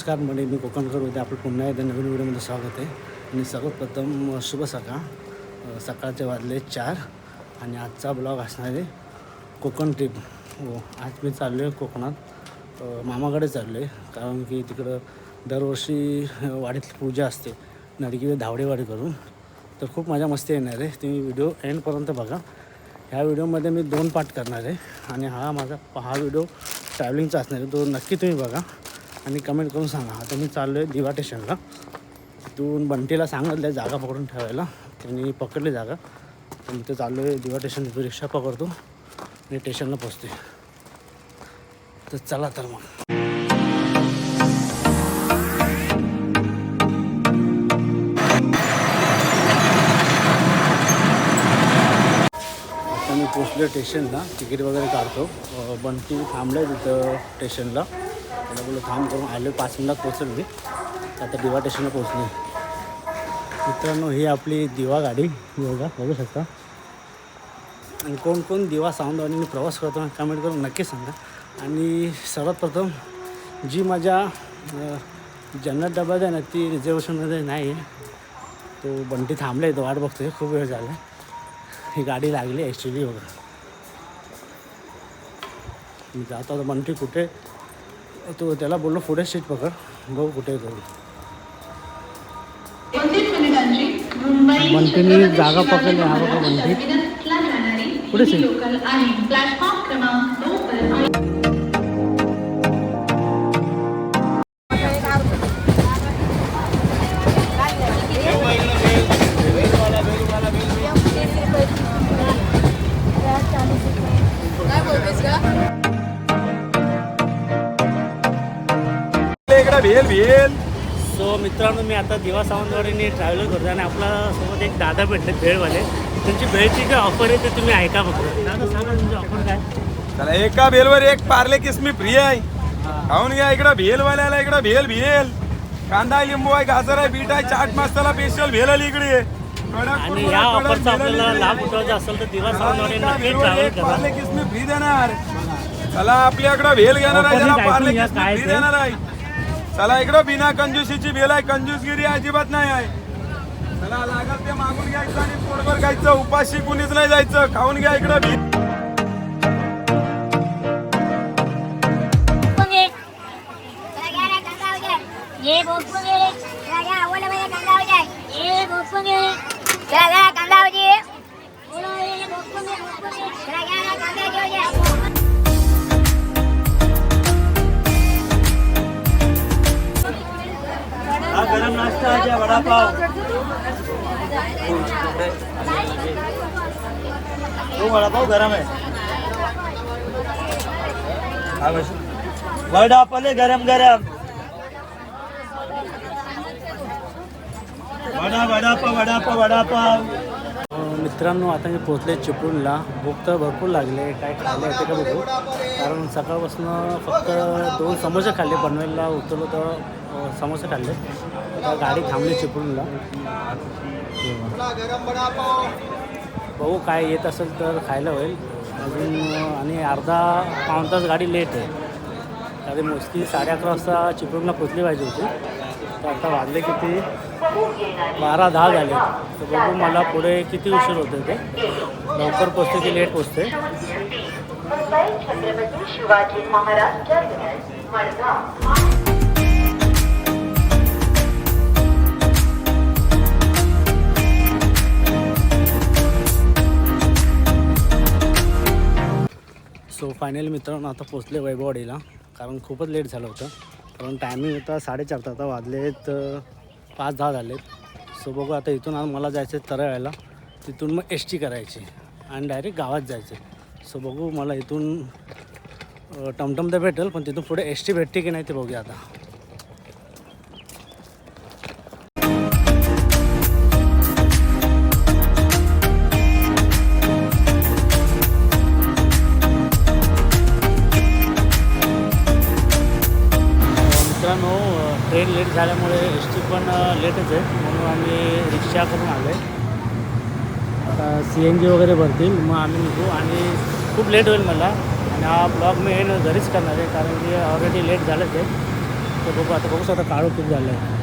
नमस्कार म्हणजे मी कोकणकर होते आपलं पुन्हा एकदा नवीन व्हिडिओमध्ये स्वागत आहे. आणि सर्वप्रथम शुभ सकाळ. सकाळचे वाजले चार आणि आजचा ब्लॉग असणार आहे कोकण ट्रिप हो आज मी चाललो आहे कोकणात मामाकडे चाललो आहे कारण की तिकडं दरवर्षी वाडीतली पूजा असते. नडकी धावडेवाडी करून. तर खूप मजा मस्ती येणार आहे. तुम्ही व्हिडिओ एंडपर्यंत बघा. ह्या व्हिडिओमध्ये मी दोन पार्ट करणार आहे. आणि हा माझा हा व्हिडिओ ट्रॅव्हलिंगचा असणार आहे. तो नक्की तुम्ही बघा. आणि कमेंट करून सांगा. आता मी चाललो आहे दिवा स्टेशनला. तिथून बंटीला सांगितलं जागा पकडून ठेवायला. त्यांनी पकडली जागा. तर मी ते चाललो आहे दिवा स्टेशन तिथून रिक्षा पकडतो आणि स्टेशनला पोचते तर चला तर मग. मी पोचलो स्टेशनला. तिकीट वगैरे काढतो. बंटी थांबलं आहे तिथं स्टेशनला. त्याला बोललो थांब करून आलो पाच मिनिटात पोचलो मी. आता दिवा स्टेशनला पोचलो मित्रांनो ही आपली दिवा गाडी बघा बघू शकता. आणि कोण कोण दिवा सावंतवाडीने प्रवास करतो कमेंट करून नक्की सांगा. आणि सर्वात प्रथम जी माझ्या जनरल जन्नत डब्यात आहे ना ती रिझर्वेशनमध्ये नाही आहे. तो बंटी थांबला आहे तो वाट बघतोय. खूप वेळ झाला. ही गाडी लागली ॲक्च्युली वगैरे मी जातो आता बंटी कुठे? तो त्याला बोललो पुढे सीट पकड. बघू कुठे छत्रपती जागा पकडली, हा बघा जाणारी पुढे सीट. प्लॅटफॉर्म क्रमांक भेल भेल सो मित्रांनो मी आता दिवा सावंतवाडीने ट्रॅव्हल करतो आणि आपल्यासोबत एक दादा भेटले भेळवाले. त्यांची भेळची काय ऑफर आहे ते तुम्ही ऐका फक्त. दादा सांगा तुमची ऑफर काय? चला एका भेलवर एक पार्ले किसमी फ्री आहे. खाऊन घ्या इकडं भेल वाल्याला इकडं भेल भेल. कांदा लिंबू आहे गाजर आहे बीट आहे चाट मसाला स्पेशल भेल आली इकडे. आणि या ऑफरचा आपल्याला. लाभ उठवायचा असेल तर दिवा सावंतवाडी नक्की ट्रॅव्हल करा. पार्ले किसमी फ्री देणार. चला आपल्याकडं भेल घेणार आहे पार्ले किसमी फ्री. देणार आहे. चला इकडं बिना कंजूसीची भेल आहे. कंजूसगिरी अजिबात नाही आहे. चला लागल ते मागून घ्यायचं आणि पोटभर खायचं. उपाशी कुणीच नाही जायचं. खाऊन घ्या इकडं भेल भोगपुंगे ये भोगपुंगे राजा ओला माझ्या कांदा जाय ये भोगपुंगे राजा कांदा जे ओला ये भोगपुंगे भोगपुंगे राजा कांदा जाय आहे वडापाव तो वडापाव गरम आहे. वडापाव आहे गरम गरम. वडा वडापाव वडापाव वडापाव मित्रांनो आता मी पोचले चिपळूणला. भूक तर भरपूर लागले काय खायला येते का बघू. कारण सकाळपासून फक्त दोन समोसे खाल्ले. पनवेलला उतरलो तर समोसे खाल्ले. आता गाडी थांबली चिपळूणला. बघू काय येत असेल तर खायला होईल. अजून आणि अर्धा पाऊण तास गाडी लेट आहे. कारण मोस्टली साडे अकरा वाजता चिपळूणला पोचली पाहिजे होती. तर आता वाजले किती? बारा दहा झाले. तर बघू मला पुढे किती उशीर होते ते. लवकर पोचते की लेट पोचते छत्रपती शिवाजी महाराज फायनल मित्रांनो आता पोचले वैभववाडीला. कारण खूपच लेट झालं होतं. कारण टायमिंग होता साडेचार आता वाजलेत पाच दहा झालेत. सो बघू आता इथून आज मला जायचं आहे तरळ्याला तिथून मग एस टी करायची. आणि डायरेक्ट गावात जायचं सो बघू मला इथून टमटम तर भेटेल पण तिथून पुढे एस टी भेटते की नाही ते बघूया आता. ट्रेन लेट झाल्यामुळे एस टी पण लेटच आहे. म्हणून आम्ही रिक्षा करून आलो आहे आता सी एन जी वगैरे भरतील मग आम्ही निघू. आणि खूप लेट होईल मला. आणि हा ब्लॉग मी एंड घरीच करणार आहे कारण की ऑलरेडी लेट झालंच आहे. तर बघू आता बघू आता काढू खूप झालं आहे